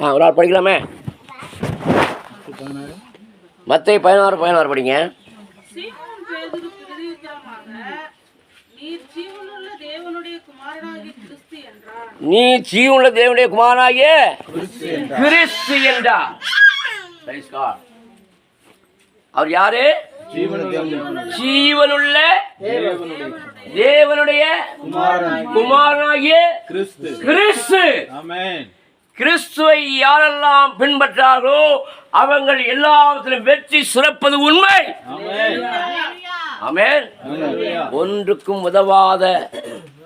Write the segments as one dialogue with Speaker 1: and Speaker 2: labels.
Speaker 1: ஆ ஒரு ஆள் படிக்கலாமே. மற்ற பதினாறு பதினாறு படிங்க.
Speaker 2: நீர் ஜீவனுள்ள தேவனுடைய குமாரனாகிய கிறிஸ்து
Speaker 1: நீ என்றார். அவர் யாரு? ஜீவனுள்ள தேவனுடைய குமாரனாகிய
Speaker 3: கிறிஸ்து.
Speaker 1: கிறிஸ்து.
Speaker 3: ஆமென்.
Speaker 1: கிறிஸ்துவை யாரெல்லாம் பின்பற்றார்களோ அவங்கள் எல்லாவற்றிலும் வெற்றி சிறப்பது உண்மை.
Speaker 3: ஹalleluya
Speaker 1: ஒன்றுக்கும் உதவாத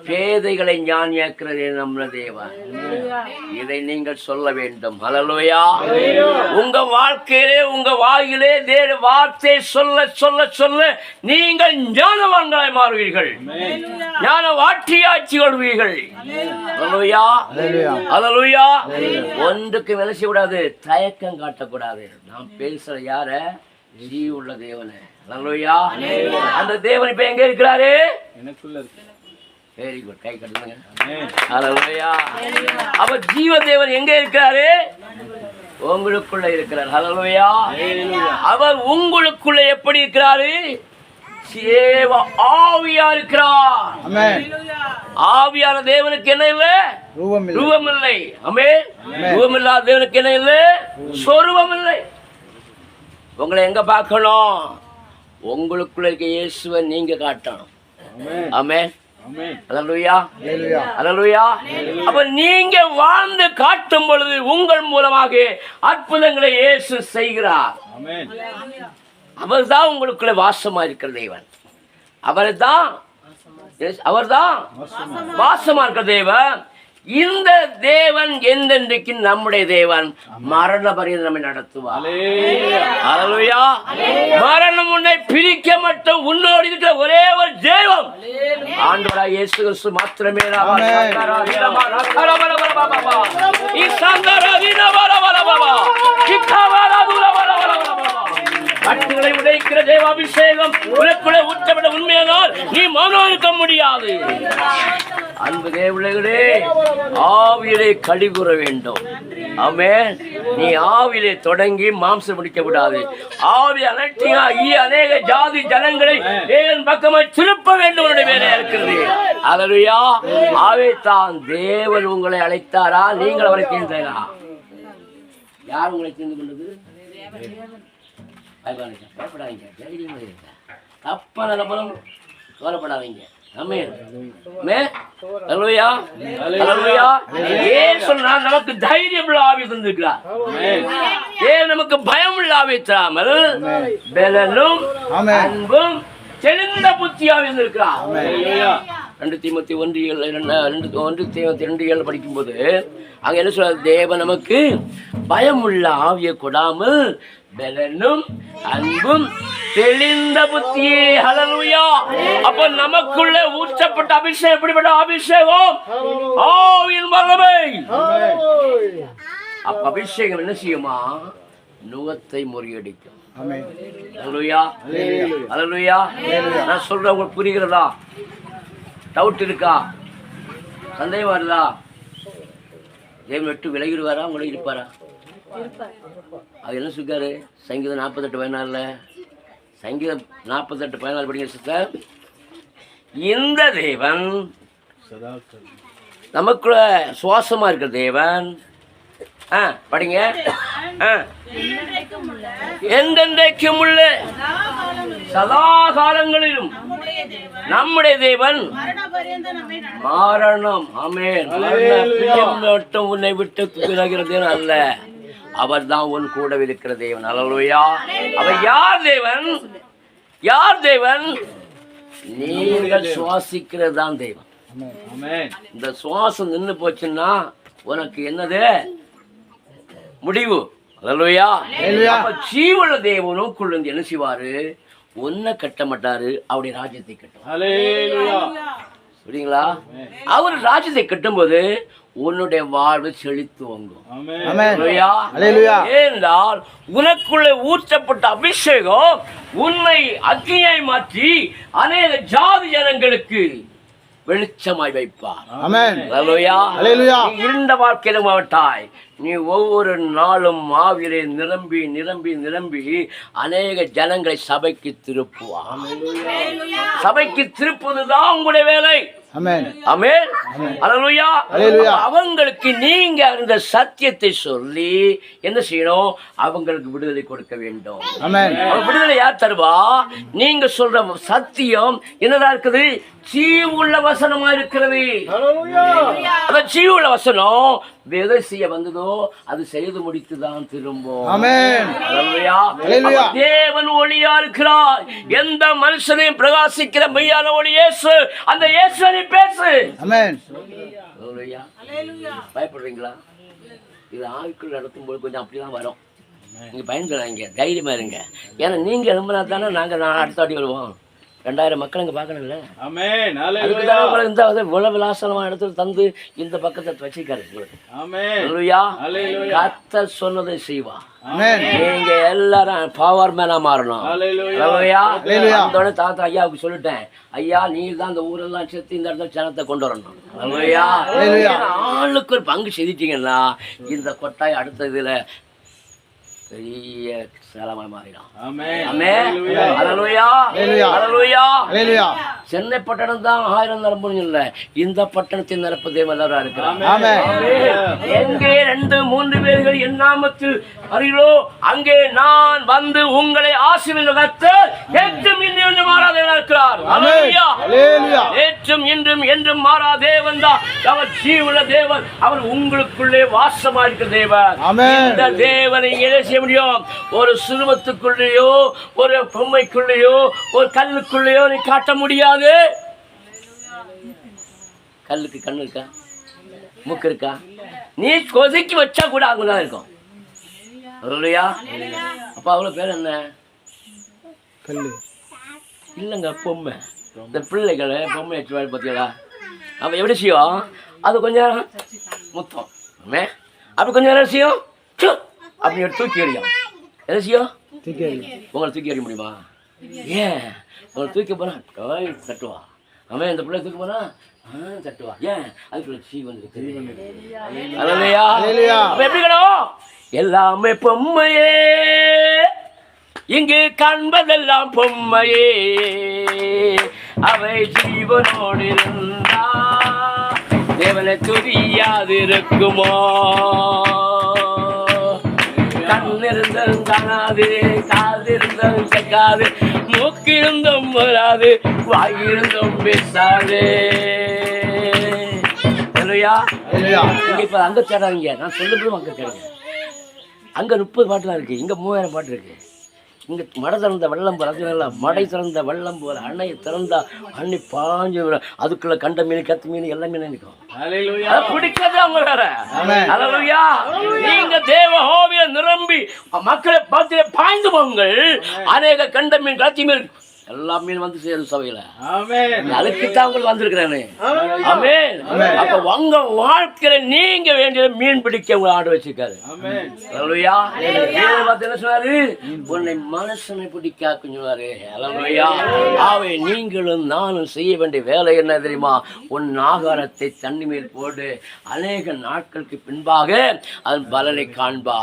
Speaker 1: பேதைகளை ஞானியாக்குறதே நம்மள தேவன் இதை நீங்கள் சொல்ல வேண்டும். ஹalleluya. உங்க வாழ்க்கையிலே உங்க வாயிலே தேவ வார்த்தை சொல்ல சொல்ல சொல்ல நீங்கள் ஞானவான்களாய் மாறுவீர்கள். ஞான வாட்டியாட்சி கொள்வீர்கள். ஹalleluya. ஹalleluya. ஒன்றுக்கு வேலை செய்யக்கூடாது தயக்கம் காட்டக்கூடாது. நாம் பேசுற யார? ஜீ உள்ள தேவனை ஹalleluya. அந்த தேவன் இப்ப எங்க இருக்கிறாரு?
Speaker 3: எனக்குள்ள இருக்கு.
Speaker 1: வெரி குட் கை கட்டுங்க. அப்ப ஜீவ தேவன் எங்க இருக்காரு உங்களுக்குள்ள இருக்கிறார். ஹalleluya அவர் உங்களுக்குள்ள எப்படி இருக்கிறாரு? சேவ ஆவியா இருக்கிறார். ஆவியான தேவனுக்கு என்ன இல்லை?
Speaker 4: ரூபம் இல்லை
Speaker 1: ரூபம் இல்லை அமே ரூபம் இல்லாத தேவனுக்கு என்ன இல்லை? சொருபம் இல்லை உங்களை எங்க பார்க்கணும்? உங்களுக்குள்ள இருக்க இயேசுவை நீங்க காட்டணும். ஆமே
Speaker 3: ஆமென்
Speaker 1: அல்லேலூயா
Speaker 4: ஹalleluya
Speaker 1: அல்லேலூயா அப்ப நீங்க வாழ்ந்து காட்டும் பொழுது உங்கள் மூலமாக அற்புதங்களை இயேசு செய்கிறார்.
Speaker 3: ஆமென்
Speaker 1: அவர்தான் உங்களுக்குள்ள வாசமா இருக்கிற தேவன். அவர்தான் அவர்தான் வாசமா இருக்கிற தேவன். இந்த தேவன் எந்தென்றைக்கு நம்முடைய தேவன் மரண பரியந்தம் நம்மை நடத்துவார். மரணம் உன்னை பிரிக்க மட்டும் உன்னோடு இருக்கிற ஒரே ஒரு தெய்வம் ஆண்டவரா இயேசு கிறிஸ்து மாத்திரமே ராமா, கட்டுகளை உடைக்கிற தேவாபிஷேகம். உனக்குள்ளே ஊற்றப்பட உண்மையானால் நீ மௌனம் இருக்க முடியாது. அன்பு தேவர்களே ஆவியிலே கழிவுற வேண்டும். ஆமே நீ ஆவிலே தொடங்கி மாம்சம் முடிக்க விடாது. ஆவி அனட்டியாகி அநேக ஜாதி ஜனங்களை தேவன் பக்கமாய் திருப்ப வேண்டும் உன்னுடைய வேலையா இருக்கிறது. அலலுயா ஆவே தான் தேவன் உங்களை அழைத்தாரா? நீங்கள் அவரை தேர்ந்தா யார் உங்களை தேர்ந்து கொண்டது? பயப்படாதீங்க. பயப்படாதீங்க. தைரியமா இருங்க. தப்பா நிலப்படம் கவலைப்படாதீங்க. நமக்கு தைரியம் உள்ள ஆவி தந்திருக்கிறார். ஏன் நமக்கு பயம் உள்ள ஆவி தராமல்? பலனும். அன்பும் தெளிந்த புத்தியாக இருந்திருக்கிறார். ரெண்டு தீமத்தி ஒன்று ஏழு ரெண்டு ரெண்டு ஒன்று தீமத்தி ரெண்டு ஏழு படிக்கும்போது அங்க என்ன சொல்றாரு? தேவன் நமக்கு பயமுள்ள ஆவியை கொடாமல் பலனும் அன்பும் தெளிந்த புத்தியே. ஹalleluya அப்ப நமக்குள்ள ஊற்றப்பட்ட அபிஷேகம் எப்படிப்பட்ட அபிஷேகம்? ஆவியின் வல்லமை. அப்ப அபிஷேகம் என்ன செய்யுமா? நுகத்தை முறியடிக்கும். நான் சொல்றேன் உங்களுக்கு புரிகிறதா? டவுட் இருக்கா? சந்தேகம் வருதா? தேவன் விட்டு விலகிடுவாரா? உங்களை இருப்பாரா? அது என்ன சொல்றாரு சங்கீதம் நாற்பத்தெட்டு பதினாலில் சங்கீதம் நாற்பத்தெட்டு பதினாலு படிங்க சிஸ்டர். இந்த தேவன் நமக்குள்ள சுவாசமா இருக்கிற தேவன். ஆ படிங்க. ஆ. என்றென்றைக்கும் உள்ள சதா காலங்களிலும் நம்முடைய தேவன். மாரணம் மரணம் மட்டும் உன்னை விட்டு விலகிற தேவன் அல்ல. அவர் தான் உன் கூட இருக்கிற தேவன். அல்லலுயா. அவர் யார் தேவன்? யார் தேவன்? நீங்கள் சுவாசிக்கிறது தான் தெய்வம் இந்த சுவாசம் நின்று போச்சுன்னா உனக்கு என்னது? முடிவு. அப்ப ஜீவன தேவனும் குழந்தை என்ன செய்வாரு? உன்னை கட்ட மாட்டாரு அவருடைய ராஜ்யத்தை கட்டும் புரியுங்களா அவர் ராஜ்யத்தை கட்டும்போது உன்னுடைய வாழ்வு செழித்து வங்கும் ஏனென்றால் உனக்குள்ளே ஊற்றப்பட்ட அபிஷேகம் உன்னை அக்னியாய் மாற்றி அநேக ஜாதி ஜனங்களுக்கு வெளிச்சமாய் வைப்பார். இருண்ட வாழ்க்கையிலும் மாவட்டாய் நீ ஒவ்வொரு நாளும் ஆவிலே நிரம்பி நிரம்பி நிரம்பி அநேக ஜனங்களை சபைக்கு திருப்புவார். சபைக்கு திருப்புவதுதான் உங்களுடைய வேலை.
Speaker 4: ஆமென்
Speaker 1: ஆமென் அல்லேலூயா
Speaker 4: அல்லேலூயா.
Speaker 1: அவங்களுக்கு நீங்க அந்த சத்தியத்தை சொல்லி என்ன செய்யணும்? அவங்களுக்கு விடுதலை கொடுக்க வேண்டும். விடுதலை யார் தருவா? நீங்க சொல்ற சத்தியம் என்னதா இருக்குது? ஜீவுள்ள வசனமா இருக்கிறது. அந்த ஜீவுள்ள வசனம் எதை செய்ய வந்ததோ அது செய்து முடித்து தான் திரும்பும் தேவன் ஒளியா இருக்கிறார். எந்த மனுஷனையும் பிரகாசிக்கிற மெய்யான ஒளி இயேசு. அந்த இயேசுவை பேசு. பயப்படுறீங்களா? இது ஆட்கள் நடத்தும் போது கொஞ்சம் அப்படிலாம் வரும். நீங்க பயந்துடாதீங்க. தைரியமா இருங்க. ஏன்னா நீங்க எழும்பினா தானே நாங்க நான் அடுத்த வாட்டி வருவோம். ரெண்டாயிரம் மக்கள் அங்கே பார்க்கணும்ல. அதுக்கு இந்த வில விலாசனமான இடத்துல தந்து இந்த பக்கத்தை வச்சிருக்காரு உங்களுக்கு. கர்த்தர் சொன்னதை செய்வா. நீங்க எல்லாரும் பவர் மேனா மாறணும். தாத்தா ஐயாவுக்கு சொல்லிட்டேன். ஐயா நீ தான் இந்த ஊரெல்லாம் சேர்த்து இந்த இடத்துல ஜனத்தை கொண்டு வரணும். ஆளுக்கு ஒரு பங்கு செஞ்சிட்டீங்கன்னா இந்த கொட்டாய் அடுத்த இதுல பெரிய சேலமாய். அல்லேலூயா சென்னை பட்டணம் தான் ஆயிரம் நிரம்பணும் இல்ல. இந்த பட்டணத்தின் நிரப்பு இருக்கிறார்
Speaker 4: ஆமென்.
Speaker 1: எங்கே ரெண்டு மூன்று பேர்கள் என் நாமத்தில் அறிகளோ அங்கே நான் வந்து உங்களை ஆசீர்வதித்து ஏற்றும் இன்று என்று மாறாதேவனா இருக்கிறார். ஏற்றும் இன்றும் என்றும் மாறா தேவன் தான். அவர் ஜீவுள்ள தேவன். அவர் உங்களுக்குள்ளே வாசமா இருக்கிற தேவன். இந்த தேவனை செய்ய முடியும். ஒரு சுருவத்துக்குள்ளேயோ ஒரு பொம்மைக்குள்ளேயோ ஒரு கல்லுக்குள்ளேயோ நீ காட்ட முடியாது. கல்லுக்கு கண்ணு இருக்கா? மூக்கு இருக்கா? நீ கொதிக்கி வச்சா கூட அங்கதான் இருக்கும். இல்லையா அப்ப அவ்வளவு பேர் என்ன?
Speaker 4: கல்லு.
Speaker 1: இல்லைங்க பொம்மை. இந்த பிள்ளைகளை பொம்மை வச்சு பார்த்தீங்களா அவன் எப்படி செய்யும்? அது கொஞ்ச நேரம் முத்தம். அப்படி கொஞ்ச நேரம் செய்யும்? அப்படி எடுத்து தூக்கி எறியும். என்ன செய்யும்?
Speaker 4: தூக்கி எறி.
Speaker 1: உங்களை தூக்கி எறிய முடியுமா? ஏன்? உங்களை தூக்கி போனா டோய் தட்டுவா. அவன் இந்த பிள்ளை தூக்கி போனா தட்டுவா. ஏன்? அதுக்குள்ள சீ வந்து எப்படி கணும் எல்லாமே பொம்மையே. இங்கு காண்பதெல்லாம் பொம்மையே. அவை ஜீவனோடு இருந்தா தேவனை துரியாதிருக்குமோ கண்ணிருந்தும் காணாது காதிருந்தும் கேட்காது மூக்கிருந்தும் வராது வாயிருந்தும் பேசாது. இல்லையா இங்க இப்ப அங்க தேடாதீங்க. நான் சொல்லும்போது அங்க தேடுங்க. அங்க முப்பது பாட்டு தான் இருக்கு. இங்க மூவாயிரம் பாட்டு இருக்கு. இங்க மடை திறந்த வெள்ளம் போல அது மடை திறந்த வெள்ளம் போல அன்னையை திறந்தா அன்னை பாஞ்சு. அதுக்குள்ள கண்ட மீன் கத்து மீன் எல்லா நிற்கும்
Speaker 3: ஹalleluya
Speaker 1: அதை பிடிக்கிறது அவங்க வேற
Speaker 4: ஆமென்.
Speaker 1: அல்லேலூயா. நீங்க தேவ ஹோவிய நிரம்பி மக்களை பார்த்து பாய்ந்து போங்கள் அநேக கண்ட மீன் கத்தி மீன் எல்லா மீன் வந்து சேரும் சபையில.
Speaker 3: ஆமென்.
Speaker 1: அதுக்குத்தான் உங்களுக்கு வந்திருக்கிறேன்னு ஆமென். அப்ப உங்க வாழ்க்கையில நீங்க வேண்டிய மீன் பிடிக்க உங்களை ஆடு வச்சிருக்காரு. என்ன சொன்னாரு? உன்னை மனுஷனை பிடிக்க சொன்னாரு. ஆவே நீங்களும் நானும் செய்ய வேண்டிய வேலை என்ன தெரியுமா? உன் ஆகாரத்தை தண்ணி மேல் போடு. அநேக நாட்களுக்கு பின்பாக அதன் பலனை காண்பா.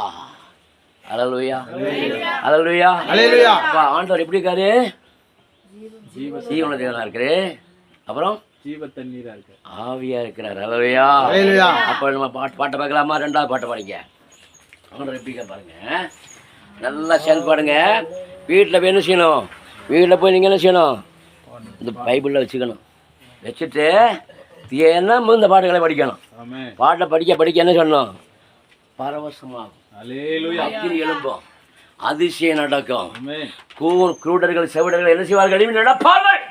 Speaker 1: அலலுயா அலலுயா. அப்பா ஆண்டவர் எப்படி இருக்காரு? ஜீவன தேவனா இருக்கிறே. அப்புறம்?
Speaker 3: ஜீவ தண்ணீரா இருக்கு
Speaker 1: ஆவியா இருக்கிறார்.
Speaker 4: அல்லேலூயா.
Speaker 1: அப்ப நம்ம பாட்டு பாட்டை பார்க்கலாமா? ரெண்டாவது பாட்டை பாடிங்க. எப்படி இருக்காரு பாருங்க. நல்லா செயல்பாடுங்க வீட்டில் போய் என்ன செய்யணும்? வீட்டில் போய் நீங்கள் என்ன செய்யணும்? இந்த பைபிளில் வச்சுக்கணும். வச்சுட்டு என்ன இந்த பாட்டுகளை படிக்கணும்.
Speaker 3: ஆமென்.
Speaker 1: பாட்டை படிக்க படிக்க என்ன சொல்லணும்? பரவசமாகும்.
Speaker 3: ஹalleluya.
Speaker 1: அக்கினி எழும்பும். அதிசயம் நடக்கும். குருடர்கள் செவிடர்கள் என்ன செய்வார்கள்? நடப்பார்கள்.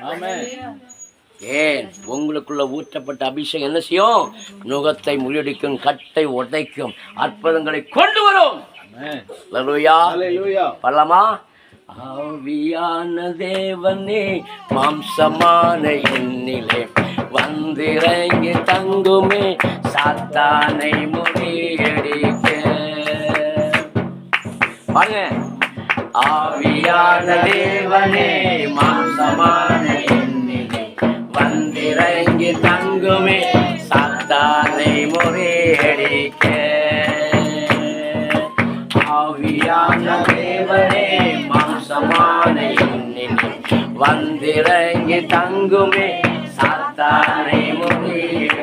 Speaker 1: ஏன்? உங்களுக்குள்ள ஊற்றப்பட்ட அபிஷேகம் என்ன செய்யும்? நுகத்தை முறியடிக்கும் கட்டை உடைக்கும் அற்புதங்களை கொண்டு வரும். பல்லமா ஆவியான தேவனே மாம்சமான எண்ணிலே வந்திறங்கி தங்குமே சாத்தானை முறியடிக்க பாருங்க. ஆவியான தேவனே மாம்சமான எண்ணிலே வந்திறங்கி தங்குமே சத்தானை முறியடிக்க. ஆவியான தேவனே மாசமான எண்ணில் வந்திறங்கி தங்குமே சத்தானை முறியடி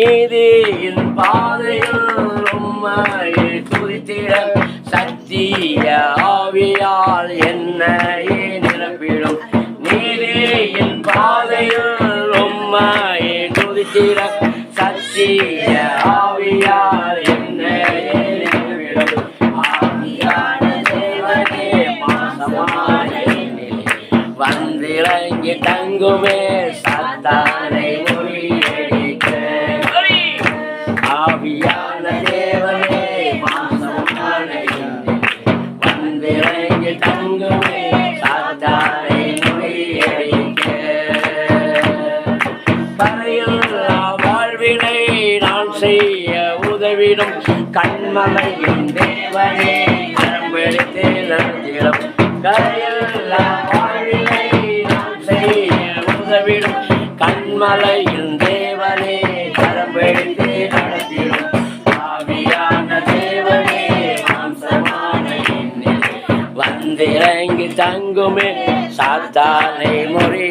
Speaker 1: நீதியின் பாதையில் உண்மையை குறித்திட சத்திய ஆவியால் என்னையே நிரப்பிடும். நீதியின் பாதையில் உண்மையை குறித்திட சத்திய ஆவியால் என்னையே நிரப்பிடும். ஆவியான தேவனே மாசமான. வந்திறங்கி தங்குமே சாத்தானை உதவிடும் கண்மலையின் தேவனே கரம்பெடுத்து நடத்திடும் கரையில்லா வாழ்வினை நான் செய்ய உதவிடும். கண்மலையின் தேவனே கரம்பெடுத்து நடத்திடும் ஆவியான தேவனே மாம்சமான வந்திறங்கி தங்குமே சாத்தானை முறியடிக்க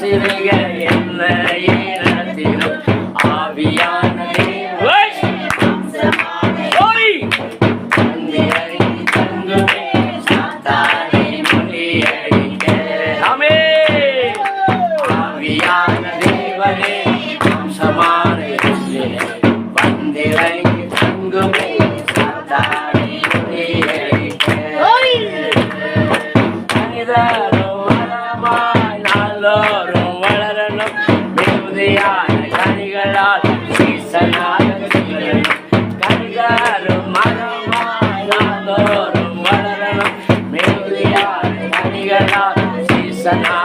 Speaker 1: நாம் என்ன கண்களால் சீசனாக திகழணும். கனிதரும் வளரணும். மிகுதியான கனிகளால் சீசனாக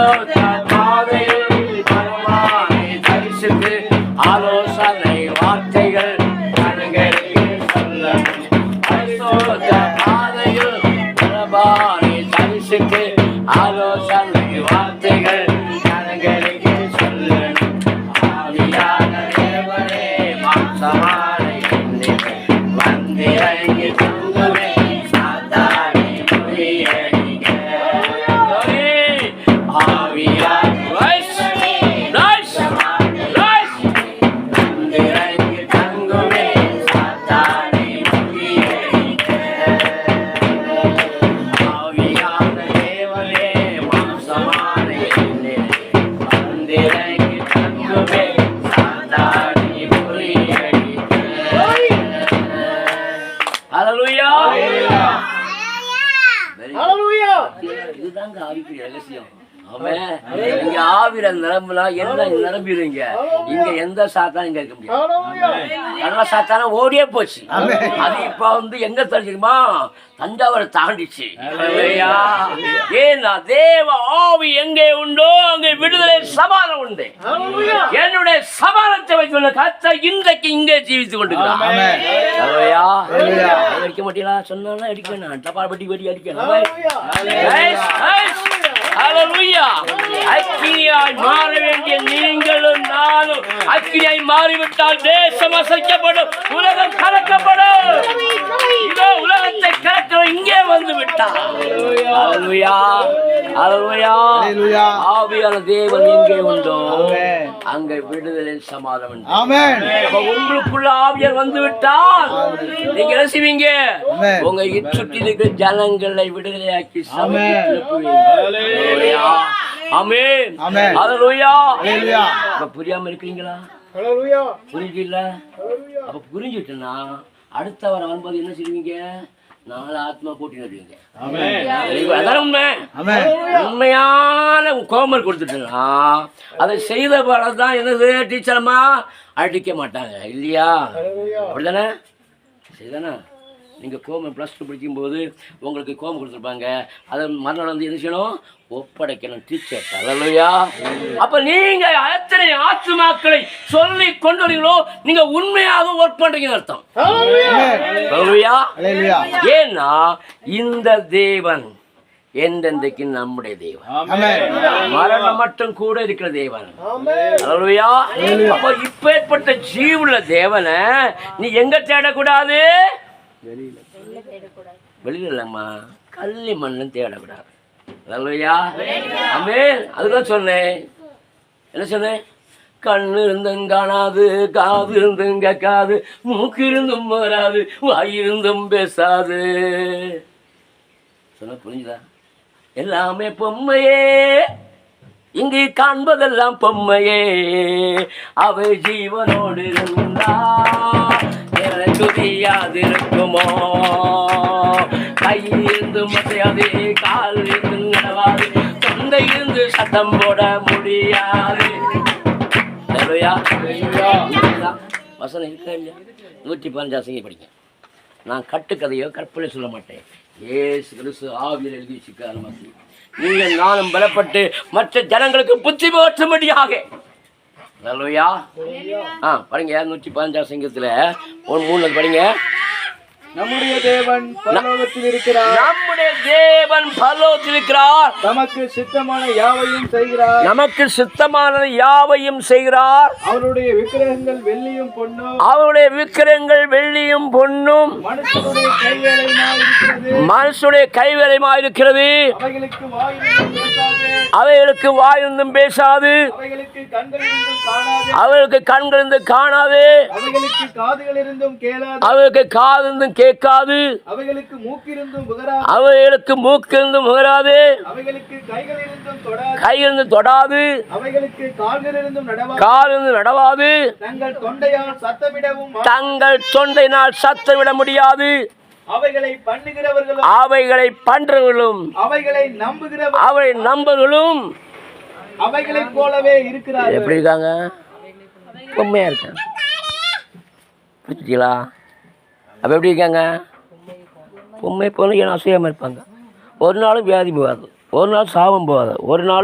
Speaker 1: பரிசுத்த பாதையில் இருக்க முடியாது.
Speaker 4: ஹalleluya.
Speaker 1: நல்ல சாத்தான ஓடியே போச்சு. அது இப்ப வந்து எங்க தெரிஞ்சுக்குமா தஞ்சாவூரை தாண்டிச்சு. ஏன்னா தேவ ஆவி எங்கே உண்டோ அங்கே விடுதலை சமாதானம் உண்டு. என்னுடைய சமாதானத்தை வைத்துள்ள கத்த இன்றைக்கு இங்கே ஜீவித்துக் கொண்டிருக்கிறார். ஹalleluya. அடிக்க மாட்டீங்களா? சொன்னா அடிக்க வேணாம் டப்பால் பட்டி பட்டி அடிக்கணும். அக்கினியாய் மாற வேண்டிய நீங்களும் நானும் அக்கினியாய் மாறிவிட்டால் தேசம் அசைக்கப்படும் உலகம் கலக்கப்படும். இதோ உலகத்தை கலக்கிற இங்கே வந்து விட்டார். அல்லேலூயா அல்லேலூயா. ஆவியான தேவன் எங்கே உண்டோ. அங்கே விடுதலை சமாதானம் உங்களுக்குள்ள ஆவியர் வந்து விட்டால் நீங்க என்ன செய்வீங்க?
Speaker 4: ஆமென்.
Speaker 1: உங்க சுற்றி இருக்கிற ஜனங்களை விடுதலையாக்கி. அல்லேலூயா. அப்ப புரியாம இருக்கீங்களா
Speaker 4: ஹalleluya.
Speaker 1: புரிஞ்சில்ல அப்ப புரிஞ்சுட்டுனா அடுத்த வாரம் வரும்போது என்ன செய்வீங்க? நாலு ஆத்மா கூட்டி நடுவீங்க
Speaker 3: ஆமென்.
Speaker 1: அதான உண்மை. உண்மையான கோமல் கொடுத்துட்டா அதை செய்த படம் தான் என்னது? டீச்சரம்மா அடிக்க மாட்டாங்க. இல்லையா? அப்படிதானே சரிதானே? நீங்கள் கோமம் ப்ளஸ் டூ படிக்கும்போது உங்களுக்கு கோமம் கொடுத்துருப்பாங்க. அதை மறுநாள் வந்து என்ன செய்யணும்? ஒப்படைக்கணும் டீச்சர் அல்லையா அப்போ நீங்கள் எத்தனை ஆத்துமாக்களை சொல்லி கொண்டு வரீங்களோ நீங்கள் உண்மையாக ஒர்க் பண்ணுறீங்கன்னு அர்த்தம். ஏன்னா இந்த தேவன் என்றென்றைக்கு நம்முடைய தேவன். மரணம் மட்டும் கூட இருக்கிற தேவன். அப்போ இப்பேற்பட்ட ஜீவுள்ள தேவனை நீ எங்க தேடக்கூடாது? வெளியில. இல்லம்மா கள்ளி மண்ணும் தேடக்கூடாது. அல்லேலூயா ஆமென் அதுதான் சொன்னேன். என்ன சொன்னேன்? கண்ணு இருந்தும் காணாது காது இருந்தும் கேட்காது மூக்கு இருந்தும் வராது வாய் இருந்தும் பேசாது. சொன்ன புரிஞ்சுதா? எல்லாமே பொம்மையே. இங்கு காண்பதெல்லாம் பொம்மையே. அவை ஜீவனோடு இருந்தா எனக்கு தெரியாதிருக்குமோ கை மசையாது கால் இருந்து நடவாது. தொண்டை இருந்து சத்தம் போட முடியாது. வசனம் இருக்கா இல்லையா? நூற்றி பதினஞ்சு சங்கி படிங்க. நான் கட்டுக்கதையோ கற்பனை சொல்ல மாட்டேன். ஏசு கிறிஸ்து ஆவியில் எழுதி வச்சுக்கார மாதிரி நீங்கள் நானும் பலப்பட்டு மற்ற ஜனங்களுக்கு புத்தி போற்றும்படியாக ஹalleluya. ஆ படிங்க நூற்றி பதினஞ்சாம் சங்கத்தில் ஒரு மூணு படிங்க.
Speaker 4: நம்முடைய தேவன் பரலோகத்தில் இருக்கிறார்.
Speaker 1: நம்முடைய தேவன் பரலோகத்தில் இருக்கிறார்.
Speaker 4: தமக்கு சித்தமான யாவையும் செய்கிறார்.
Speaker 1: நமக்கு சுத்தமானது யாவையும் செய்கிறார்.
Speaker 4: அவருடைய விக்கிரகங்கள் வெள்ளியும் பொன்னும்.
Speaker 1: அவருடைய விக்கிரங்கள் வெள்ளியும் பொன்னும்.
Speaker 4: மனுஷனுடைய கைவேலையுமாய் இருக்கிறது.
Speaker 1: மனுஷனுடைய கைவேலையுமா இருக்கிறது.
Speaker 4: அவைகளுக்கு வாயிலும் பேசாது.
Speaker 1: வாயிருந்தும்
Speaker 4: காணாது
Speaker 1: அவர்களுக்கு கண்கள் இருந்து காணாது.
Speaker 4: அவைகளுக்கு காதுகள் இருந்தும் கேளாது.
Speaker 1: அவர்களுக்கு காது இருந்தும் கேட்காது.
Speaker 4: அவைகளுக்கு மூக்கிருந்தும் முகராது
Speaker 1: அவைகளுக்கு முகராது
Speaker 4: தொடாது. அவைகளுக்கு நடவாது. தங்கள் தொண்டையால் சத்தமிடவும்
Speaker 1: தங்கள் தொண்டையினால் விட முடியாது.
Speaker 4: அவைகளை பண்ணுகிறவர்களும்
Speaker 1: அவைகளை பண்றவர்களும்
Speaker 4: அவைகளை நம்புகிறவர்
Speaker 1: அவை நம்பர்களும்
Speaker 4: அவைகளைப் போலவே இருக்கிறார்கள்.
Speaker 1: எப்படி இருக்காங்க? பொம்மையா இருக்காங்க புரிஞ்சுங்களா அப்போ எப்படி இருக்காங்க? பொம்மை போல ஏன் அசையாமல் இருப்பாங்க. ஒரு நாளும் வியாதி போகாது. ஒரு நாள் சாபம் போகாது. ஒரு நாள்